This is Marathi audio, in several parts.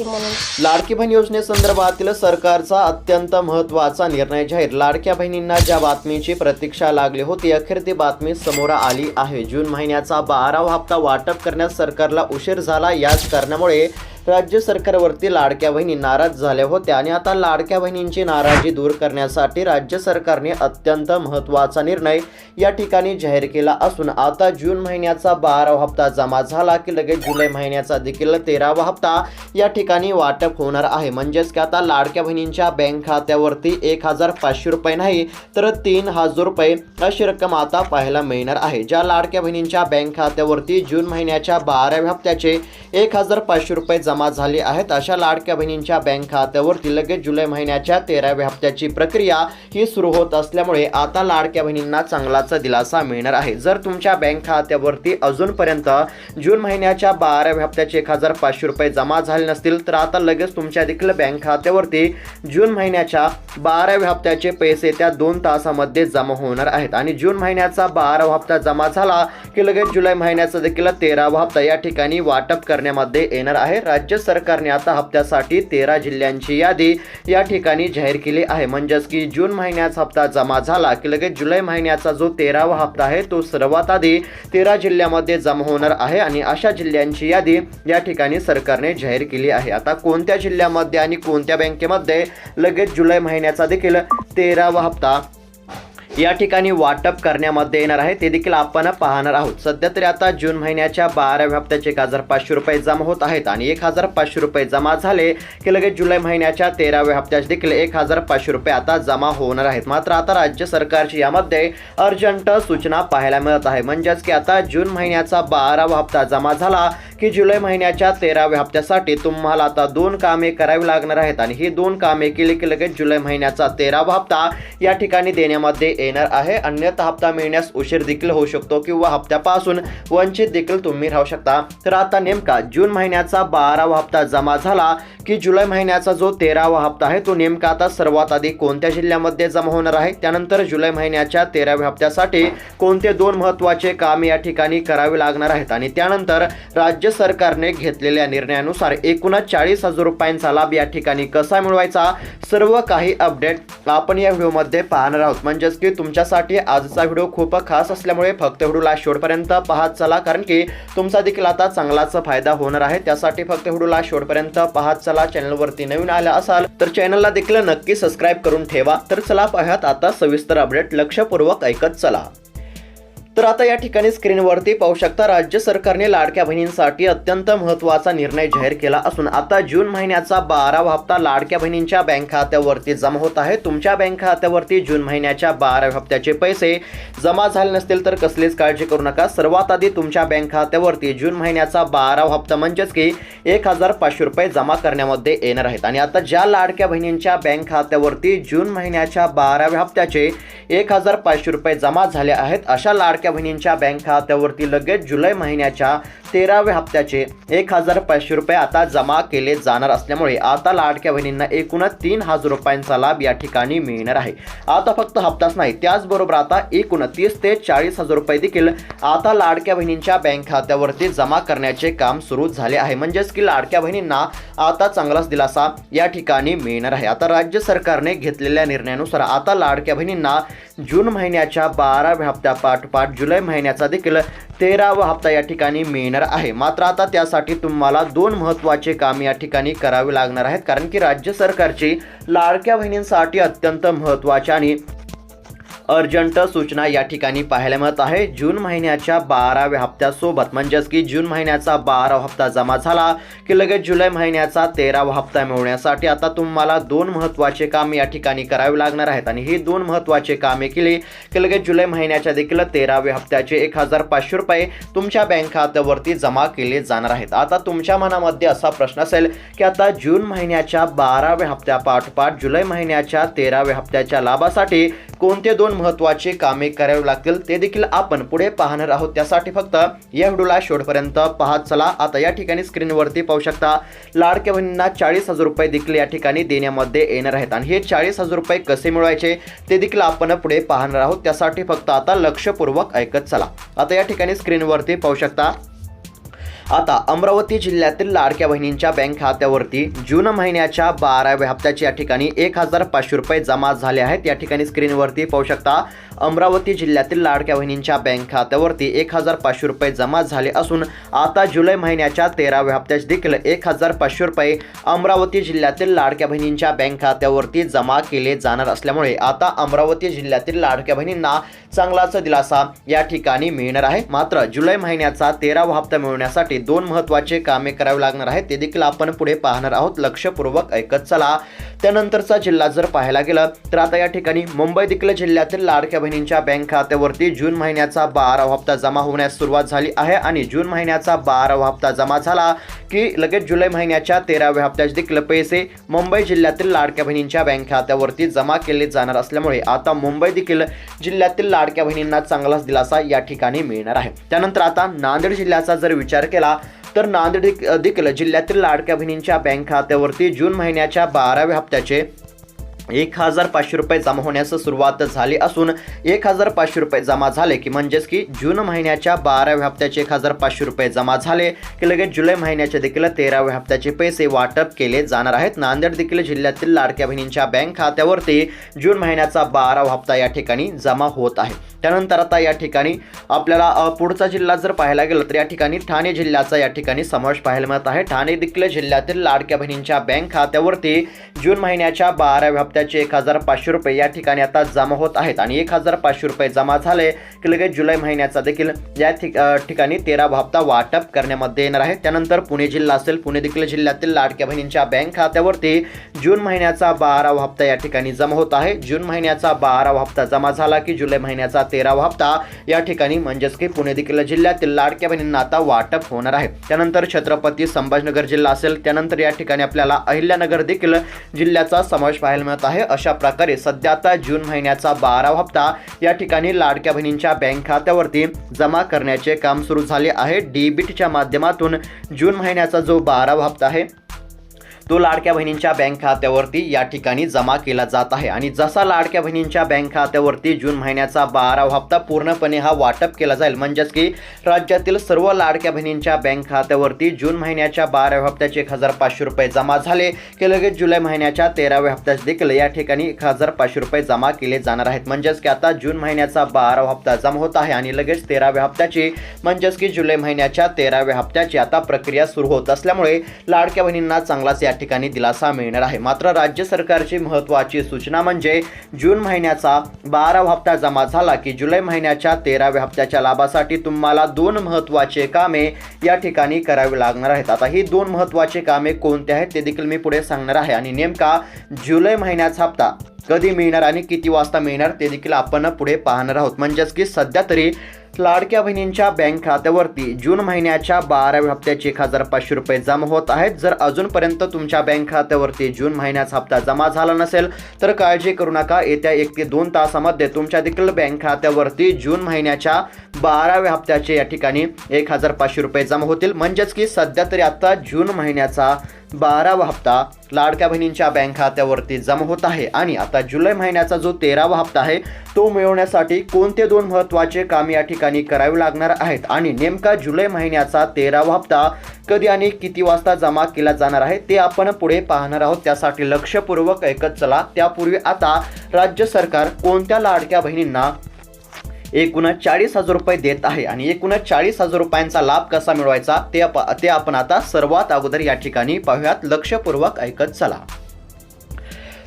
होती म्हणून. लाडकी बहीण योजनेसंदर्भातील सरकारचा अत्यंत महत्त्वाचा निर्णय जाहीर. लाडक्या बहिणींना ज्या बातमीची प्रतीक्षा लागली होती अखेर ती बातमी समोर आली आहे. जून महिन्याचा बारावा हप्ता वाटप करण्यास सरकारला उशीर झाला. याच कारणामुळे राज्य सरकारवरती लाडक्या बहिणी नाराज झाल्या होत्या आणि आता लाडक्या बहिणींची नाराजी दूर करण्यासाठी राज्य सरकारने अत्यंत महत्त्वाचा निर्णय या ठिकाणी जाहीर केला असून आता जून महिन्याचा बारावा हप्ता जमा झाला की लगेच जुलै महिन्याचा देखील तेरावा हप्ता या ठिकाणी वाटप होणार आहे. म्हणजेच की आता लाडक्या बहिणींच्या बँक खात्यावरती एक हजार पाचशे रुपये नाही तर तीन हजार रुपये अशी रक्कम आता पाहायला मिळणार आहे. ज्या लाडक्या बहिणींच्या बँक खात्यावरती जून महिन्याच्या बाराव्या हप्त्याचे एक हजार पाचशे रुपये जमा झाले आहेत. अशा लाडक्या बहिणींच्या बँक खात्यावरती लगेच जुलै महिन्याच्या तेराव्या हप्त्याची प्रक्रिया ही सुरू होत असल्यामुळे आता लाडक्या बहिणींना चांगलाचा दिलासा मिळणार आहे. जर तुमच्या बँक खात्यावरती अजूनपर्यंत जून महिन्याच्या बाराव्या हप्त्याचे एक हजार पाचशे रुपये जमा झाले नसतील तर आता लगेच तुमच्या देखील बँक खात्यावरती जून महिन्याच्या बाराव्या हप्त्याचे पैसे त्या दोन तासामध्ये जमा होणार आहेत. आणि जून महिन्याचा बारावा हप्ता जमा झाला की लगेच जुलै महिन्याचा देखील तेरावा हप्ता या ठिकाणी वाटप करण्यामध्ये येणार आहे. राज्य सरकारने आता हप्त्यासाठी तेरा जिल्ह्यांची यादी या ठिकाणी जाहीर केली आहे. म्हणजेच की जून महिन्याचा हप्ता जमा झाला की लगेच जुलै महिन्याचा जो तेरावा हप्ता आहे तो सर्वात आधी तेरा जिल्ह्यामध्ये जमा होणार आहे आणि अशा जिल्ह्यांची यादी या ठिकाणी सरकारने जाहीर केली आहे. आता कोणत्या जिल्ह्यामध्ये आणि कोणत्या बँकेमध्ये लगेच जुलै महिन्याचा देखील तेरावा हप्ता या ठिकाणी वाटप करण्यामध्ये येणार आहे. ते देखील आपण पाहणार आहोत. सध्या तरी आता जून महिन्याच्या बाराव्या हप्त्याचे एक हजार पाचशे रुपये जमा होत आहेत आणि एक हजार पाचशे रुपये जमा झाले की लगेच जुलै महिन्याच्या तेराव्या हप्त्याचे देखील एक हजार पाचशे रुपये आता जमा होणार आहेत. मात्र आता राज्य सरकारची यामध्ये अर्जंट सूचना पाहायला मिळत आहे. म्हणजेच की आता जून महिन्याचा बारावा हप्ता जमा झाला की जुलै महिन्याच्या तेराव्या हप्त्यासाठी तुम्हाला आता दोन कामे करावी लागणार आहेत. आणि ही दोन कामे केली की लगेच जुलै महिन्याचा तेरावा हप्ता या ठिकाणी देण्यामध्ये येणार आहे. अन्यथा हप्ता मिळण्यास उशीर देखील होऊ शकतो किंवा हप्त्यापासून वंचित देखील तुम्ही राहू शकता. तर आता नेमका जून महिन्याचा बारावा हप्ता जमा झाला की जुलै महिन्याचा जो तेरावा हप्ता आहे तो नेमका आता सर्वात आधी कोणत्या जिल्ह्यामध्ये जमा होणार आहे? त्यानंतर जुलै महिन्याच्या तेराव्या हप्त्यासाठी कोणते दोन महत्त्वाचे काम या ठिकाणी करावे लागणार आहेत? आणि त्यानंतर राज्य सरकारने घेतलेल्या निर्णयानुसार एकूणच चाळीस हजार रुपयांचा लाभ या ठिकाणी कसा मिळवायचा? सर्व काही अपडेट आपण या व्हिडिओमध्ये पाहणार आहोत. म्हणजेच की तुमच्यासाठी आजचा व्हिडिओ खूप खास असल्यामुळे फक्त व्हिडिओला शेवटपर्यंत पाहत चला कारण की तुमचा देखील आता चांगलाच फायदा होणार आहे. त्यासाठी फक्त व्हिडिओला शेवटपर्यंत पाहत चला चॅनलवरती नवीन आला असाल तर चॅनलला देखील नक्की सबस्क्राईब करून ठेवा. तर चला पाहत आता सविस्तर अपडेट लक्षपूर्वक ऐकत चला. तर आता या ठिकाणी स्क्रीनवरती पाहू शकता राज्य सरकारने लाडक्या बहिणींसाठी अत्यंत महत्त्वाचा निर्णय जाहीर केला असून आता जून महिन्याचा बारावा हप्ता लाडक्या बहिणींच्या बँक खात्यावरती जमा होत आहे. तुमच्या बँक खात्यावरती जून महिन्याच्या बाराव्या हप्त्याचे पैसे जमा झाले नसतील तर कसलीच काळजी करू नका. सर्वात आधी तुमच्या बँक खात्यावरती जून महिन्याचा बारावा हप्ता म्हणजेच की एक हजार पाचशे रुपये जमा करण्यामध्ये येणार आहेत. आणि आता ज्या लाडक्या बहिणींच्या बँक खात्यावरती जून महिन्याच्या बाराव्या हप्त्याचे एक हजार पाचशे रुपये जमा झाले आहेत अशा लाडक्या बहिणींच्या बँक खात्यावरती लगेच जुलै महिन्याच्या तेराव्या हप्त्याचे एक हजार पाचशे रुपये आता जमा केले जाणार असल्यामुळे आता लाडक्या बहिणींना एकूणच तीन हजार रुपयांचा लाभ या ठिकाणी मिळणार आहे. आता फक्त हप्ताच नाही त्याचबरोबर आता एकूण तीस ते चाळीस हजार रुपये देखील आता लाडक्या बहिणींच्या बँक खात्यावरती जमा करण्याचे काम सुरू झाले आहे. म्हणजेच की लाडक्या बहिणींना आता चांगलाच दिलासा या ठिकाणी मिळणार आहे. आता राज्य सरकारने घेतलेल्या निर्णयानुसार आता लाडक्या बहिणींना जून महिन्याच्या बाराव्या हप्त्यापाठोपाठ जुलै महिन्याचा देखील तेरावा हप्ता या ठिकाणी मिळणार आहे. मात्र आता त्यासाठी तुम्हाला दोन महत्त्वाचे काम या ठिकाणी करावे लागणार आहेत. कारण की राज्य सरकारची लाडक्या बहिणींसाठी अत्यंत महत्त्वाच्या आणि अर्जंट सूचना या ठिकाणी पाहायला मिळत आहे. जून महिन्याच्या बाराव्या हप्त्यासोबत म्हणजेच की जून महिन्याचा बारावा हप्ता जमा झाला की लगेच जुलै महिन्याचा तेरावा हप्ता मिळवण्यासाठी आता तुम्हाला दोन महत्त्वाचे काम या ठिकाणी करावे लागणार आहेत. आणि ही दोन महत्त्वाचे कामे केली की लगेच जुलै महिन्याच्या देखील तेराव्या हप्त्याचे एक हजार पाचशे रुपये तुमच्या बँक खात्यावरती जमा केले जाणार आहेत. आता तुमच्या मनामध्ये असा प्रश्न असेल की आता जून महिन्याच्या बाराव्या हप्त्यापाठोपाठ जुलै महिन्याच्या तेराव्या हप्त्याच्या लाभासाठी कोणते दोन महत्त्वाचे कामे करावी लागतील ते देखील आपण पुढे पाहणार आहोत. त्यासाठी फक्त या व्हिडिओला शेवटपर्यंत पाहत चला. आता या ठिकाणी स्क्रीनवरती पाहू शकता लाडक्या बहिणींना चाळीस हजार रुपये देखील या ठिकाणी देण्यामध्ये येणार आहेत. आणि हे चाळीस हजार रुपये कसे मिळवायचे ते देखील आपण पुढे पाहणार आहोत. त्यासाठी फक्त आता लक्षपूर्वक ऐकत चला. आता या ठिकाणी स्क्रीनवरती पाहू शकता आता अमरावती जिल्ह्यातील लाडक्या बहिणींच्या बँक खात्यावरती जून महिन्याच्या बाराव्या हप्त्याचे या ठिकाणी एक हजार पाचशे रुपये जमा झाले आहेत. या ठिकाणी स्क्रीनवरती पाहू शकता अमरावती जिल्ह्यातील लाडक्या बहिणींच्या बँक खात्यावरती एक हजार पाचशे रुपये जमा झाले असून आता जुलै महिन्याच्या तेराव्या हप्त्यात देखील एक हजार पाचशे रुपये अमरावती जिल्ह्यातील लाडक्या बहिणींच्या बँक खात्यावरती जमा केले जाणार असल्यामुळे आता अमरावती जिल्ह्यातील लाडक्या बहिणींना चांगलाच दिलासा या ठिकाणी मिळणार आहे. मात्र जुलै महिन्याचा तेरावा हप्ता मिळवण्यासाठी दोन महत्त्वाचे कामे करावे लागणार आहेत. ते देखील आपण पुढे पाहणार आहोत. लक्षपूर्वक ऐकत चला. त्यानंतरचा जिल्हा जर पाहायला गेलं तर आता या ठिकाणी मुंबई देखील जिल्ह्यातील लाडक्या बहिणींच्या बँक खात्यावरती जून महिन्याचा बारावा हप्ता जमा होण्यास सुरुवात झाली आहे आणि जून महिन्याचा बारावा हप्ता जमा झाला की लगेच जुलै महिन्याच्या तेराव्या हप्त्याचे देखील पैसे मुंबई जिल्ह्यातील लाडक्या बहिणींच्या बँक खात्यावरती जमा केले जाणार असल्यामुळे आता मुंबई देखील जिल्ह्यातील लाडक्या बहिणींना चांगलाच दिलासा या ठिकाणी मिळणार आहे. त्यानंतर आता नांदेड जिल्ह्याचा जर विचार केला तर नांदेड देखील जिल्ह्यातील लाडक्या बहिणींच्या बँक खात्यावरती जून महिन्याच्या बाराव्या हप्त्याचे एक हजार पाचशे रुपये जमा होण्यास सुरुवात झाली असून एक हजार पाचशे रुपये जमा झाले की म्हणजेच की जून महिन्याच्या बाराव्या हप्त्याचे एक हजार पाचशे रुपये जमा झाले की लगेच जुलै महिन्याचे देखील तेराव्या हप्त्याचे पैसे वाटप केले जाणार आहेत. नांदेड देखील जिल्ह्यातील लाडक्या बहिणींच्या बँक खात्यावरती जून महिन्याचा बारावा हप्ता या ठिकाणी जमा होत आहे. त्यानंतर आता या ठिकाणी आपल्याला पुढचा जिल्हा जर पाहायला गेलं तर या ठिकाणी ठाणे जिल्ह्याचा या ठिकाणी समावेश पाहायला मिळत आहे. ठाणे देखील जिल्ह्यातील लाडक्या बहिणींच्या बँक खात्यावरती जून महिन्याच्या बाराव्या हप्त्याचे एक हजार पाचशे रुपये या ठिकाणी आता जमा होत आहेत. आणि एक हजार पाचशे रुपये जमा झाले की लगेच जुलै महिन्याचा देखील या ठिक ठिकाणी तेरावा हप्ता वाटप करण्यामध्ये येणार आहे. त्यानंतर पुणे जिल्हा असेल पुणे देखील जिल्ह्यातील लाडक्या बहिणींच्या बँक खात्यावरती जून महिन्याचा बारावा हप्ता या ठिकाणी जमा होत आहे. जून महिन्याचा बारावा हप्ता जमा झाला की जुलै महिन्याचा तेरावा हप्ता या ठिकाणी म्हणजेच की पुणे देखील जिल्ह्यातील लाडक्या बहिणींना आता वाटप होणार आहे. त्यानंतर छत्रपती संभाजीनगर जिल्हा असेल त्यानंतर या ठिकाणी आपल्याला अहिल्यानगर देखील जिल्ह्याचा समावेश पाहायला मिळत आहे. आहे. अशा प्रकारे सध्या आता जून महिन्याचा बारावा हप्ता या ठिकाणी लाडक्या बहिणींच्या बँक खात्यावरती जमा करण्याचे काम सुरू झाले आहे. डीबीटीच्या माध्यमातून जून महिन्याचा जो बारावा हप्ता आहे तो लाडक्या बहिणींच्या बँक खात्यावरती या ठिकाणी जमा केला जात आहे. आणि जसा लाडक्या बहिणींच्या बँक खात्यावरती जून महिन्याचा बारावा हप्ता पूर्णपणे हा वाटप केला जाईल म्हणजेच की राज्यातील सर्व लाडक्या बहिणींच्या बँक खात्यावरती जून महिन्याच्या बाराव्या हप्त्याचे एक हजार पाचशे रुपये जमा झाले की लगेच जुलै महिन्याच्या तेराव्या हप्त्यात देखील या ठिकाणी एक हजार पाचशे रुपये जमा केले जाणार आहेत. म्हणजेच की आता जून महिन्याचा बारावा हप्ता जमा होत आहे आणि लगेच तेराव्या हप्त्याची म्हणजेच की जुलै महिन्याच्या तेराव्या हप्त्याची आता प्रक्रिया सुरू होत असल्यामुळे लाडक्या बहिणींना चांगलाच या ठिकाणी दिलासा मिळणार आहे. मात्र राज्य सरकारची महत्त्वाची सूचना म्हणजे जून महिन्याचा बारावा हप्ता जमा झाला की जुलै महिन्याच्या तेराव्या हप्त्याच्या लाभासाठी तुम्हाला दोन महत्त्वाचे कामे या ठिकाणी करावी लागणार आहेत. आता ही दोन महत्त्वाची कामे कोणती आहेत ते देखील मी पुढे सांगणार आहे आणि नेमका जुलै महिन्याचा हप्ता कधी मिळणार आणि किती वाजता मिळणार ते देखील आपण पुढे पाहणार आहोत. म्हणजेच की सध्या तरी लाडक्या बहिणींच्या बँक खात्यावरती जून महिन्याच्या बाराव्या हप्त्याचे एक हजार पाचशे रुपये जमा होत आहेत. जर अजूनपर्यंत तुमच्या बँक खात्यावरती जून महिन्याचा हप्ता जमा झाला नसेल तर काळजी करू नका. येत्या एक ते दोन तासामध्ये तुमच्या देखील बँक खात्यावरती जून महिन्याच्या बाराव्या हप्त्याचे या ठिकाणी एक हजार पाचशे रुपये जमा होतील. म्हणजेच की सध्या तरी आता जून महिन्याचा बारावा हप्ता लाडक्या बहिणींच्या बँक खात्यावरती जमा होत आहे. आणि आता जुलै महिन्याचा जो तेरावा हप्ता आहे तो मिळवण्यासाठी कोणते दोन महत्त्वाचे काम या ठिकाणी करावे लागणार आहेत? आणि नेमका जुलै महिन्याचा तेरावा हप्ता कधी आणि किती वाजता जमा केला जाणार आहे ते आपण पुढे पाहणार आहोत. त्यासाठी लक्षपूर्वक ऐकत चला. त्यापूर्वी आता राज्य सरकार कोणत्या लाडक्या बहिणींना एकूणच चाळीस हजार रुपये देत आहे. आणि एकूणच चाळीस हजार रुपयांचा लाभ कसा मिळवायचा? ते ते आपण आता सर्वात अगोदर या ठिकाणी पाहूयात. लक्षपूर्वक ऐकत चला.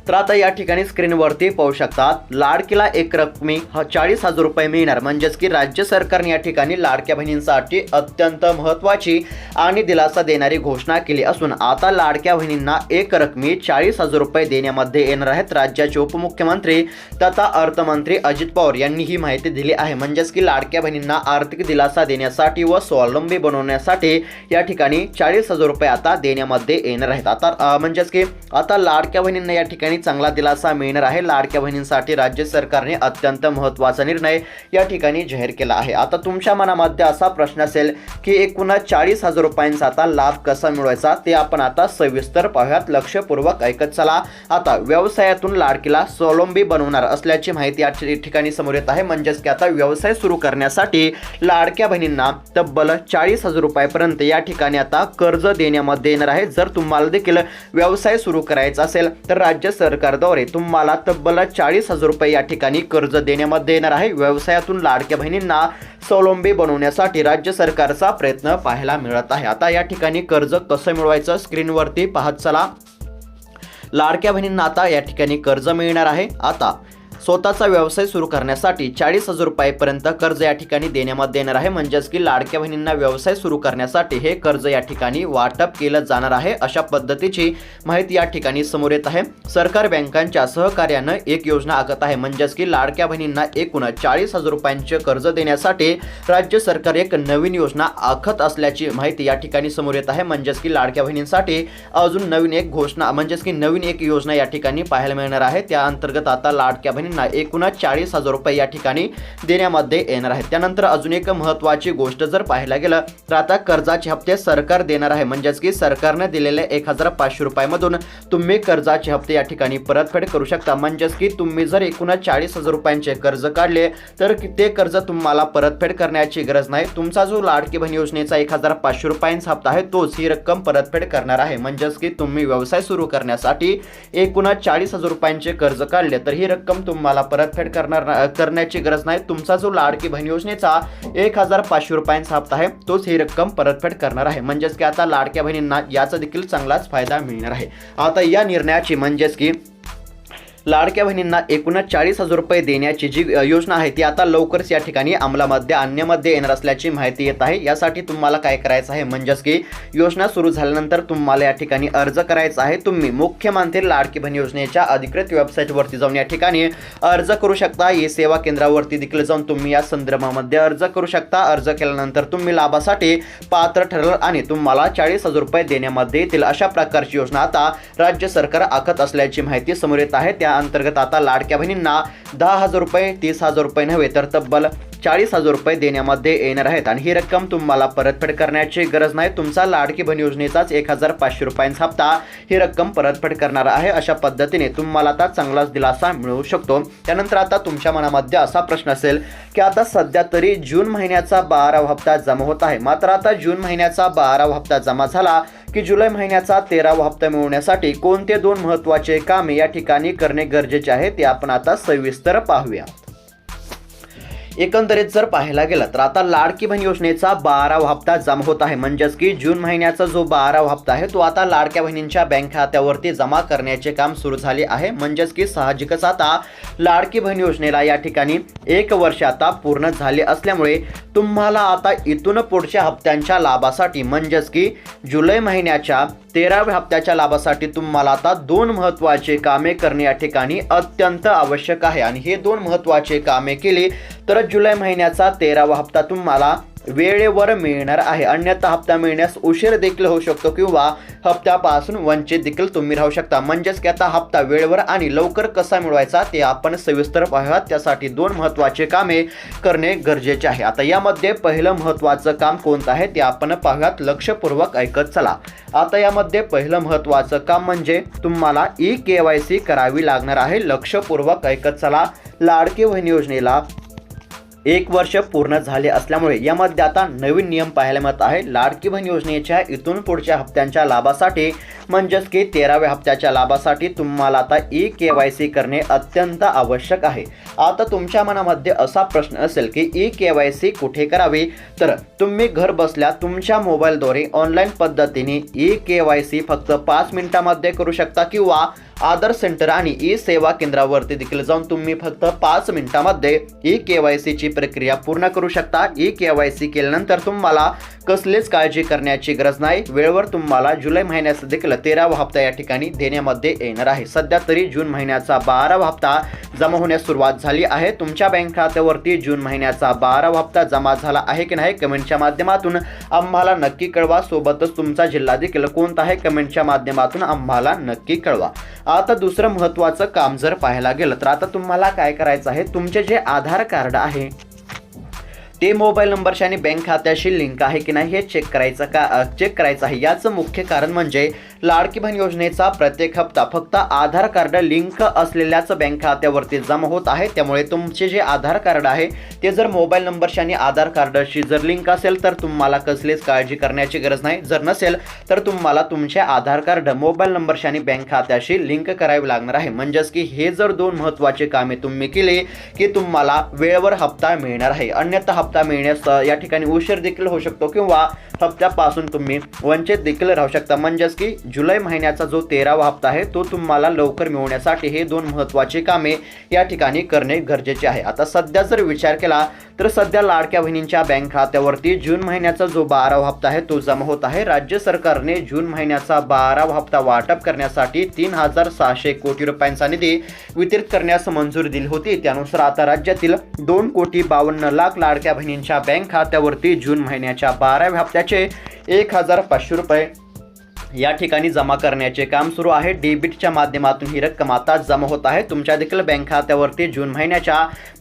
तर आता या ठिकाणी स्क्रीनवरती पाहू शकतात. लाडकीला एक रकमी चाळीस हजार रुपये मिळणार. म्हणजेच की राज्य सरकारने या ठिकाणी लाडक्या बहिणींसाठी अत्यंत महत्त्वाची आणि दिलासा देणारी घोषणा केली असून आता लाडक्या बहिणींना एक रकमी चाळीस हजार रुपये देण्यामध्ये येणार आहेत. राज्याचे उपमुख्यमंत्री तथा अर्थमंत्री अजित पवार यांनी ही माहिती दिली आहे. म्हणजेच की लाडक्या बहिणींना आर्थिक दिलासा देण्यासाठी व स्वावलंबी बनवण्यासाठी या ठिकाणी चाळीस हजार रुपये आता देण्यामध्ये येणार आहेत. आता म्हणजेच की आता लाडक्या बहिणींना या ठिकाणी ठिकाणी चांगला दिलासा मिळणार आहे. लाडक्या बहिणींसाठी राज्य सरकारने अत्यंत महत्त्वाचा निर्णय या ठिकाणी जाहीर केला आहे. आता तुमच्या मनामध्ये असा प्रश्न असेल की एकूणच चाळीस हजार रुपयांचा आता लाभ कसा मिळवायचा ते आपण आता सविस्तर पाहूयात. लक्षपूर्वक ऐकत चला. आता व्यवसायातून लाडकीला स्वावलंबी बनवणार असल्याची माहिती या ठिकाणी समोर येत आहे. म्हणजेच की आता व्यवसाय सुरू करण्यासाठी लाडक्या बहिणींना तब्बल चाळीस हजार रुपयापर्यंत या ठिकाणी आता कर्ज देण्यामध्ये येणार आहे. जर तुम्हाला देखील व्यवसाय सुरू करायचा असेल तर राज्य सरकार सरकारद्वारे तुम्हाला तब्बल चाळीस हजार रुपये या ठिकाणी कर्ज देण्यामध्ये येणार आहे. व्यवसायातून लाडक्या बहिणींना स्वावलंबी बनवण्यासाठी राज्य सरकारचा प्रयत्न पाहायला मिळत आहे. आता या ठिकाणी कर्ज कसं मिळवायचं स्क्रीनवरती पाहत चला. लाडक्या बहिणींना आता या ठिकाणी कर्ज मिळणार आहे. आता स्वतःचा व्यवसाय सुरू करण्यासाठी चाळीस हजार रुपयापर्यंत कर्ज या ठिकाणी देण्यामध्ये येणार आहे. म्हणजेच की लाडक्या बहिणींना व्यवसाय सुरू करण्यासाठी हे कर्ज या ठिकाणी वाटप केलं जाणार आहे. अशा पद्धतीची माहिती या ठिकाणी समोर येत आहे. सरकार बँकांच्या सहकार्यानं एक योजना आखत आहे. म्हणजेच की लाडक्या बहिणींना एकूण चाळीस हजार रुपयांचे कर्ज देण्यासाठी राज्य सरकार एक नवीन योजना आखत असल्याची माहिती या ठिकाणी समोर येत आहे. म्हणजेच की लाडक्या बहिणींसाठी अजून नवीन एक घोषणा म्हणजेच की नवीन एक योजना या ठिकाणी पाहायला मिळणार आहे. त्या अंतर्गत आता लाडक्या बहिणी बहिणींना एकूणच चाळीस हजार रुपये या ठिकाणी देण्यामध्ये येणार आहेत त्यानंतर अजून एक महत्त्वाची गोष्ट जर पाहायला गेलं तर आता कर्जाचे हप्ते सरकार देणार आहे. म्हणजेच की सरकारने दिलेले एक हजार पाचशे रुपयामधून तुम्ही कर्जाचे हप्ते या ठिकाणी परतफेड करू शकता. म्हणजेच की तुम्ही जर एकूणच चाळीस हजार रुपयांचे कर्ज काढले तर ते कर्ज तुम्हाला परतफेड करण्याची गरज नाही. तुमचा जो लाडकी बहीण योजनेचा एक हजार पाचशे रुपयांचा हप्ता आहे तोच ही रक्कम परतफेड करणार आहे. म्हणजेच की तुम्ही व्यवसाय सुरू करण्यासाठी एकूणच चाळीस हजार रुपयांचे कर्ज काढले तर ही रक्कम तुम तुम्हाला परतफेड करणार करण्याची गरज नाही. तुमचा जो लाडकी बहीण योजनेचा एक हजार पाचशे रुपयांचा हप्ता आहे तोच ही रक्कम परतफेड करणार आहे. म्हणजेच की आता लाडक्या बहिणींना याचा देखील चांगलाच फायदा मिळणार आहे. आता या निर्णयाची म्हणजेच की लाडक्या बहिणींना एकूणच चाळीस हजार रुपये देण्याची जी योजना आहे ती आता लवकरच या ठिकाणी अंमलामध्ये आणण्यामध्ये येणार असल्याची माहिती येत आहे. यासाठी तुम्हाला काय करायचं आहे म्हणजेच की योजना सुरू झाल्यानंतर तुम्हाला या ठिकाणी अर्ज करायचा आहे. तुम्ही मुख्यमंत्री लाडकी बहीण योजनेच्या अधिकृत वेबसाईटवरती जाऊन या ठिकाणी अर्ज करू शकता. ई सेवा केंद्रावरती देखील जाऊन तुम्ही या संदर्भामध्ये अर्ज करू शकता. अर्ज केल्यानंतर तुम्ही लाभासाठी पात्र ठरल आणि तुम्हाला चाळीस हजार रुपये देण्यामध्ये येतील अशा प्रकारची योजना आता राज्य सरकार आखत असल्याची माहिती समोर येत आहे. त्या अंतर्गत आता लाडक्या बहिणींना दहा हजार रुपये तीस हजार रुपये नव्हे तर तब्बल चाळीस हजार रुपये देण्यामध्ये येणार आहेत. आणि ही रक्कम तुम्हाला परतफेड करण्याची गरज नाही. तुमचा लाडकी बहीण योजनेचाच एक हजार पाचशे रुपयांचा हप्ता ही रक्कम परतफेड करणार आहे अशा पद्धतीने तुम्हाला आता चांगलाच दिलासा मिळू शकतो. त्यानंतर आता तुमच्या मनामध्ये असा प्रश्न असेल की आता सध्या तरी जून महिन्याचा बारावा हप्ता जमा होत आहे. मात्र आता जून महिन्याचा बारावा हप्ता जमा झाला की जुलै महिन्याचा तेरावा हप्ता मिळवण्यासाठी कोणते दोन महत्त्वाचे कामे या ठिकाणी करणे गरजेचे आहे ते आपण आता सविस्तर पाहूया. एकंदरीत जर पाहायला गेलं तर आता लाडकी बहीण योजनेचा बारावा हप्ता जमा होत आहे. म्हणजेच की जून महिन्याचा जो बारावा हप्ता आहे तो आता लाडक्या बहिणींच्या बँक खात्यावरती जमा करण्याचे काम सुरू झाले आहे. म्हणजेच की साहजिकच आता लाडकी बहीण योजनेला या ठिकाणी एक वर्ष आता पूर्ण झाले असल्यामुळे तुम्हाला आता इथून पुढच्या हप्त्यांच्या लाभासाठी म्हणजेच की जुलै महिन्याच्या तेराव्या हप्त्याच्या लाभासाठी तुम्हाला आता दोन महत्त्वाचे कामे करणे या ठिकाणी अत्यंत आवश्यक आहे. आणि हे दोन महत्त्वाचे कामे केली तर जुलै महिन्याचा तेरावा हप्ता तुम्हाला वेळेवर मिळणार आहे. अन्यथा हप्ता मिळण्यास उशीर देखील होऊ शकतो किंवा हप्त्यापासून वंचित देखील तुम्ही राहू शकता. म्हणजेच की आता हप्ता वेळेवर आणि लवकर कसा मिळवायचा ते आपण सविस्तर पाहूयात. त्यासाठी दोन महत्त्वाचे कामे करणे गरजेचे आहे. आता यामध्ये पहिलं महत्त्वाचं काम कोणतं आहे ते आपण पाहूयात. लक्षपूर्वक ऐकत चला. आता यामध्ये पहिलं महत्त्वाचं काम म्हणजे तुम्हाला ई के वाय सी करावी लागणार आहे. लक्षपूर्वक ऐकत चला. लाडकी बहीण योजनेला एक वर्ष पूर्ण झाले असल्यामुळे यामध्ये आता नवीन नियम पाहायला मिळत आहे. लाडकी बहीण योजनेच्या इथून पुढच्या हप्त्यांच्या लाभासाठी म्हणजेच की तेराव्या हप्त्याच्या लाभासाठी तुम्हाला आता ई के वाय सी करणे अत्यंत आवश्यक आहे. आता तुमच्या मनामध्ये असा प्रश्न असेल की ई के वाय सी कुठे करावी? तर तुम्ही घर बसल्या तुमच्या मोबाईलद्वारे ऑनलाईन पद्धतीने ई के वाय सी फक्त पाच मिनिटामध्ये करू शकता किंवा आधार सेंटर आणि ई सेवा केंद्रावरती देखील जाऊन तुम्ही फक्त पाच मिनिटामध्ये ई के वाय सीची प्रक्रिया पूर्ण करू शकता. ई के वाय सी केल्यानंतर तुम्हाला कसलीच काळजी करण्याची गरज नाही. वेळेवर तुम्हाला जुलै महिन्याचा देखील तेरावा हप्ता या ठिकाणी देण्यामध्ये येणार आहे. सध्या तरी जून महिन्याचा बारावा हप्ता जमा होण्यास सुरुवात झाली आहे. तुमच्या बँक खात्यावरती जून महिन्याचा बारावा हप्ता जमा झाला आहे की नाही कमेंटच्या माध्यमातून आम्हाला नक्की कळवा. सोबतच तुमचा जिल्हा देखील कोणता आहे कमेंटच्या माध्यमातून आम्हाला नक्की कळवा. आता दुसरं महत्त्वाचं काम जर पाहायला गेलं तर आता तुम्हाला काय करायचं आहे? तुमचे जे आधार कार्ड आहे ते मोबाईल नंबरशी आणि बँक खात्याशी लिंक आहे की नाही हे चेक करायचं का चेक करायचं आहे. याचं मुख्य कारण म्हणजे लाडकी बहीण योजनेचा प्रत्येक हप्ता फक्त आधार कार्ड लिंक असलेल्याच बँक खात्यावरती जमा होत आहे. त्यामुळे तुमचे जे आधार कार्ड आहे ते जर मोबाईल नंबरशी आणि आधार कार्डशी जर लिंक असेल तर तुम्हाला कसलीच काळजी करण्याची गरज नाही. जर नसेल तर तुम्हाला तुमचे आधार कार्ड मोबाईल नंबरशी आणि बँक खात्याशी लिंक करावे लागणार आहे. म्हणजेच की हे जर दोन महत्त्वाचे कामे तुम्ही केले की तुम्हाला वेळेवर हप्ता मिळणार आहे. अन्यथा हप्ता मिळण्यास या ठिकाणी उशीर देखील होऊ शकतो किंवा हप्त्यापासून तुम्ही वंचित देखील राहू शकता. म्हणजेच की जुलै महिन्याचा जो तेरावा हप्ता आहे तो तुम्हाला लवकर मिळवण्यासाठी हे दोन महत्त्वाची कामे या ठिकाणी करणे गरजेचे आहे. आता सध्या जर विचार केला तर सध्या लाडक्या बहिणींच्या बँक खात्यावरती जून महिन्याचा जो बारावा हप्ता आहे तो जमा होत आहे. राज्य सरकारने जून महिन्याचा बारावा हप्ता वाटप करण्यासाठी तीन हजार सहाशे कोटी रुपयांचा निधी वितरित करण्यास मंजुरी दिली होती. त्यानुसार आता राज्यातील दोन कोटी बावन्न लाख लाडक्या बहिणींच्या बँक खात्यावरती जून महिन्याच्या बाराव्या हप्त्याचे एक हजार पाचशे रुपये या ठिकाणी जमा करण्याचे काम सुरू आहे. डेबिटच्या माध्यमातून ही रक्कम आता जमा होत आहे. तुमच्या देखील बँक खात्यावरती जून महिन्याच्या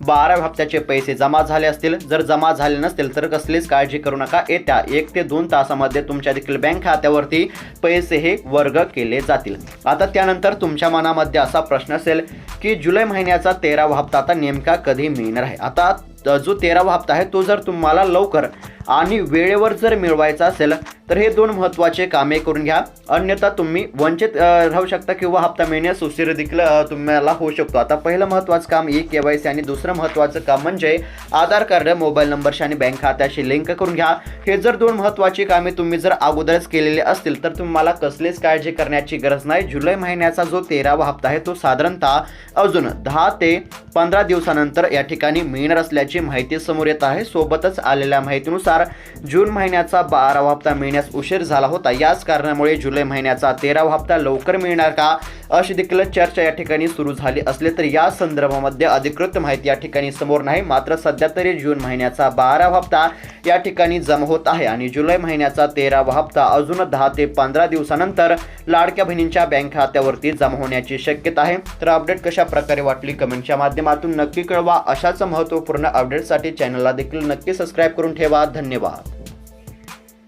बाराव्या हप्त्याचे पैसे जमा झाले असतील. जर जमा झाले नसतील तर कसलीच काळजी करू नका. येत्या एक ते दोन तासामध्ये तुमच्या देखील बँक खात्यावरती पैसे हे वर्ग केले जातील. आता त्यानंतर तुमच्या मनामध्ये असा प्रश्न असेल की जुलै महिन्याचा तेरावा हप्ता आता नेमका कधी मिळणार आहे? आता जो तेरावा हप्ता आहे तो जर तुम्हाला लवकर आणि वेळेवर जर मिळवायचं असेल तर हे दोन महत्त्वाचे कामे करून घ्या. अन्यथा तुम्ही वंचित राहू शकता किंवा हप्ता मिळण्यास उशीर देखील तुम्हाला होऊ शकतो. आता पहिलं महत्त्वाचं काम ई के वाय सी आणि दुसरं महत्त्वाचं काम म्हणजे आधार कार्ड मोबाईल नंबरशी आणि बँक खात्याशी लिंक करून घ्या. हे जर दोन महत्त्वाची कामे तुम्ही जर अगोदरच केलेले असतील तर तुम्हाला कसलीच काळजी करण्याची गरज नाही. जुलै महिन्याचा जो तेरावा हप्ता आहे तो साधारणतः अजून दहा ते पंधरा दिवसानंतर या ठिकाणी मिळणार असल्याची माहिती समोर येत आहे. सोबतच आलेल्या माहितीनुसार जून महिन्याचा बारावा हप्ता मिळण्यास उशीर झाला होता. याच कारणामुळे जुलै महिन्याचा तेरावा हप्ता लवकर मिळणार का? अशी देखील चर्चा या ठिकाणी सुरू झाली असले तर या संदर्भामध्ये अधिकृत माहिती या ठिकाणी समोर नाही. मात्र सध्या तरी जून महिन्याचा बारावा हप्ता या ठिकाणी जमा होत आहे आणि जुलै महिन्याचा तेरावा हप्ता अजून दहा ते पंधरा दिवसानंतर लाडक्या बहिणींच्या बँक खात्यावरती जमा होण्याची शक्यता आहे. तर अपडेट कशा प्रकारे वाटली कमेंटच्या माध्यमातून नक्की कळवा. अशाच महत्त्वपूर्ण अपडेटसाठी चॅनलला देखील नक्की सबस्क्राईब करून ठेवा. धन्यवाद.